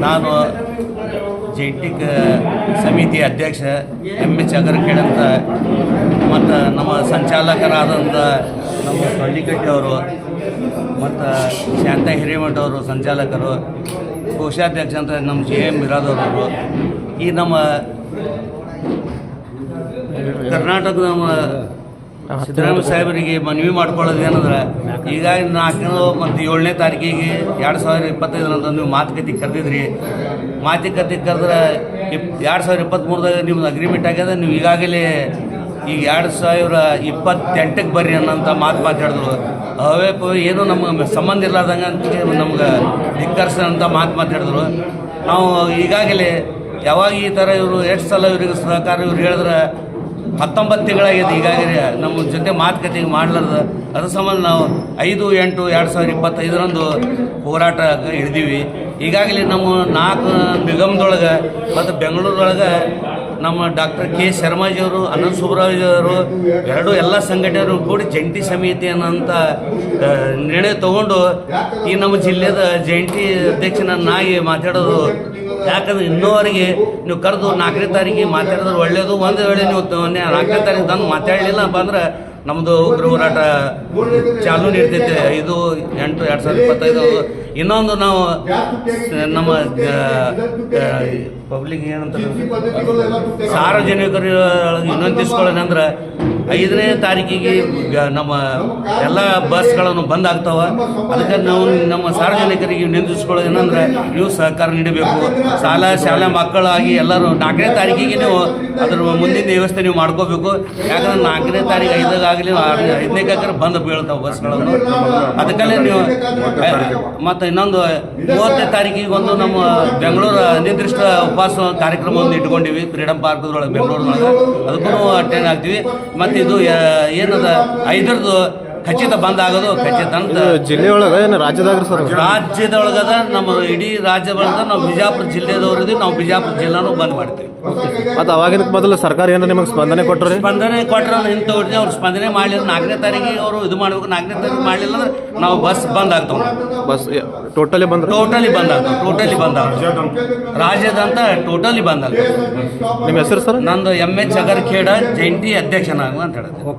ನಾನು ಜೆಂಟಿಕ್ ಸಮಿತಿ ಅಧ್ಯಕ್ಷ ಎಂ ಎಚ್ ಅಗರ್ಕೇಡ್ ಅಂತ ಮತ್ತು ನಮ್ಮ ಸಂಚಾಲಕರಾದಂಥ ನಮ್ಮ ಅವರು ಮತ್ತು ಶಾಂತ ಹಿರೇಮಠ ಅವರು ಸಂಚಾಲಕರು, ಕೋಶಾಧ್ಯಕ್ಷ ಅಂತ ನಮ್ಮ ಜೆ ಎಂ ಬಿರಾದವರು ಈ ನಮ್ಮ ಕರ್ನಾಟಕದ ನಮ್ಮ ಸಿದ್ದರಾಮಯ್ಯ ಸಾಹೇಬರಿಗೆ ಮನವಿ ಮಾಡ್ಕೊಳ್ಳೋದು ಏನಂದ್ರೆ ಈಗ ನಾಲ್ಕು ಮತ್ತು ಏಳನೇ ತಾರೀಕಿಗೆ ಎರಡು ಸಾವಿರದ ಇಪ್ಪತ್ತೈದರಂದು ನೀವು ಮಾತುಕತೆ ಕರೆದಿದ್ರಿ. ಮಾತುಕತೆ ಕರೆದ್ರೆ ಇಪ್, ಎರಡು ಸಾವಿರ ಇಪ್ಪತ್ತ್ಮೂರದಾಗ ನಿಮ್ದು ಅಗ್ರಿಮೆಂಟ್ ಆಗ್ಯದ ನೀವು ಈಗಾಗಲೇ ಈಗ ಎರಡು ಸಾವಿರ ಇಪ್ಪತ್ತೆಂಟಕ್ಕೆ ಬರ್ರಿ ಅನ್ನೋಂಥ ಮಾತು ಮಾತಾಡಿದ್ರು. ಅವೇ ಏನೂ ನಮ್ಗೆ ಸಂಬಂಧ ಇಲ್ಲದಂಗೆ ಅಂತ ನಮ್ಗೆ ಧಿಕ್ಕರಿಸೋಂಥ ಮಾತು ಮಾತಾಡಿದ್ರು. ನಾವು ಈಗಾಗಲೇ ಯಾವಾಗ ಈ ಥರ ಇವರು ಎಷ್ಟು ಸಲ ಇವ್ರಿಗೆ ಸಹಕಾರ ಇವ್ರು ಹೇಳಿದ್ರೆ ಹತ್ತೊಂಬತ್ತು ತಿಂಗಳಾಗಿದೆ, ಈಗಾಗಲೇ ನಮ್ಮ ಜೊತೆ ಮಾತುಕತೆ ಮಾಡಲಾರ್ದು ಅದ್ರ ಸಂಬಂಧ ನಾವು ಐದು, ಎಂಟು, ಎರಡು ಸಾವಿರ ಇಪ್ಪತ್ತೈದರಂದು ಹೋರಾಟ ಹಿಡಿದೀವಿ. ಈಗಾಗಲೇ ನಮ್ಮ ನಾಲ್ಕು ನಿಗಮದೊಳಗೆ ಮತ್ತು ಬೆಂಗಳೂರೊಳಗೆ ನಮ್ಮ ಡಾಕ್ಟರ್ ಕೆ ಶರ್ಮಾಜಿಯವರು ಅನಂತ್ ಅವರು, ಎರಡು ಎಲ್ಲ ಸಂಘಟನೆಯವರು ಕೂಡಿ ಜಂಟಿ ಸಮಿತಿ ಅನ್ನೋಂಥ ನಿರ್ಣಯ ತಗೊಂಡು ಈ ನಮ್ಮ ಜಿಲ್ಲೆದ ಜಂಟಿ ಅಧ್ಯಕ್ಷನನ್ನಾಗಿ ಮಾತಾಡೋದು ಯಾಕಂದ್ರೆ ಇನ್ನೂವರೆಗೆ ನೀವು ಕರೆದು ನಾಲ್ಕನೇ ತಾರೀಕಿಗೆ ಮಾತಾಡಿದ್ರೆ ಒಳ್ಳೆಯದು ಒಂದು ವೇಳೆ ನೀವು ನಾಲ್ಕನೇ ತಾರೀಕು ತಂದು ಮಾತಾಡಲಿಲ್ಲ ಅಂದ್ರೆ ನಮ್ಮದು ಉಗ್ರ ಹೋರಾಟ ಚಾಲೂ ನೀಡ್ತೈತೆ. ಐದು, ಎಂಟು, ಎರಡು ಸಾವಿರದ ಇಪ್ಪತ್ತೈದು. ಇನ್ನೊಂದು ನಾವು ನಮ್ಮ ಪಬ್ಲಿಕ್ ಏನಂತ ಸಾರ್ವಜನಿಕರು ವಿನಂತಿಸ್ಕೊಳ್ಳೋದಂದ್ರೆ ಐದನೇ ತಾರೀಕಿಗೆ ನಮ್ಮ ಎಲ್ಲ ಬಸ್ಗಳನ್ನು ಬಂದ್ ಆಗ್ತಾವ. ಅದಕ್ಕೆ ನಾವು ನಮ್ಮ ಸಾರ್ವಜನಿಕರಿಗೆ ವಿನಂತಿಸ್ಕೊಳ್ಳೋದು ಏನಂದ್ರೆ ನೀವು ಸಹಕಾರ ನೀಡಬೇಕು. ಶಾಲಾ ಶಾಲೆ ಮಕ್ಕಳಾಗಿ ಎಲ್ಲರೂ ನಾಲ್ಕನೇ ತಾರೀಕಿಗೆ ನೀವು ಅದ್ರ ಮುಂದಿನ ವ್ಯವಸ್ಥೆ ನೀವು ಮಾಡ್ಕೋಬೇಕು. ಯಾಕಂದ್ರೆ ನಾಲ್ಕನೇ ತಾರೀಕು ಐದಾಗಲಿ ಐದನೇ ಕಾಕರೆ ಬಂದು ಬೀಳ್ತಾವೆ ಬಸ್ಗಳನ್ನು. ಅದಕ್ಕಲ್ಲೇ ನೀವು ಮತ್ತು ಇನ್ನೊಂದು ಮೂವತ್ತನೇ ತಾರೀಕಿಗೆ ಒಂದು ನಮ್ಮ ಬೆಂಗಳೂರು ಅನಿರ್ದಿಷ್ಟ ಕಾರ್ಯಕ್ರಮ ಕಾರ್ಯಕ್ರಮವನ್ನು ಇಟ್ಕೊಂಡಿವಿ. ಫ್ರೀಡಮ್ ಪಾರ್ಕ್ದೊಳಗೆ ಬೆಂಗಳೂರಿನೊಳಗೆ ಅದಕ್ಕೂ ಅಟೆಂಡ್ ಆಗ್ತೀವಿ. ಮತ್ತು ಇದು ಏನದ ಐದರದು ಖಚಿತ ಬಂದ್ ಆಗೋದು ಖಚಿತ ಅಂತ. ಜಿಲ್ಲೆ ಒಳಗ ಏನು ರಾಜ್ಯದಾಗ ಸರ್? ರಾಜ್ಯದೊಳಗದ ನಮ್ಮ ಇಡೀ ರಾಜ್ಯ ಒಳಗದ ನಾವು ಬಿಜಾಪುರ ಜಿಲ್ಲೆದವರು ನಾವು ಬಿಜಾಪುರ ಜಿಲ್ಲಾನು ಬಂದ್ ಮಾಡ್ತೀವಿ. ಮತ್ತು ಅವಾಗಿನ ಮೊದಲು ಸರ್ಕಾರ ಏನಾರ ನಿಮಗೆ ಸ್ಪಂದನೆ ಕೊಟ್ಟರು ಸ್ಪಂದನೆ ಕೊಟ್ಟರೆ ತಗೊಳ್ತೀವಿ ಅವ್ರು ಸ್ಪಂದನೆ ಮಾಡಲಿಲ್ಲ. ನಾಲ್ಕನೇ ತಾರೀಕಿಗೆ ಅವರು ಇದು ಮಾಡಬೇಕು ನಾಲ್ಕನೇ ತಾರೀಕು ಮಾಡಲಿಲ್ಲ ಅಂದ್ರೆ ನಾವು ಬಸ್ ಬಂದ್ ಆಗ್ತಾವೆ ಬಸ್ ಟೋಟಲಿ ಬಂದ್ ಟೋಟಲಿ ಬಂದ್ ಆಗ್ತಾವೆ ಟೋಟಲಿ ಬಂದ್ ಆಗ್ತಾವೆ ರಾಜ್ಯದಂತ ಟೋಟಲಿ ಬಂದ್ ಆಗ್ತಾವೆ ನಿಮ್ಮ ಹೆಸರು ಸರ್? ನಂದು ಎಂ ಎಚ್ ಅಗರ್ಖೇಡ ಜಂಟಿ ಅಧ್ಯಕ್ಷನಾಗು ಅಂತ ಹೇಳಿದೆ.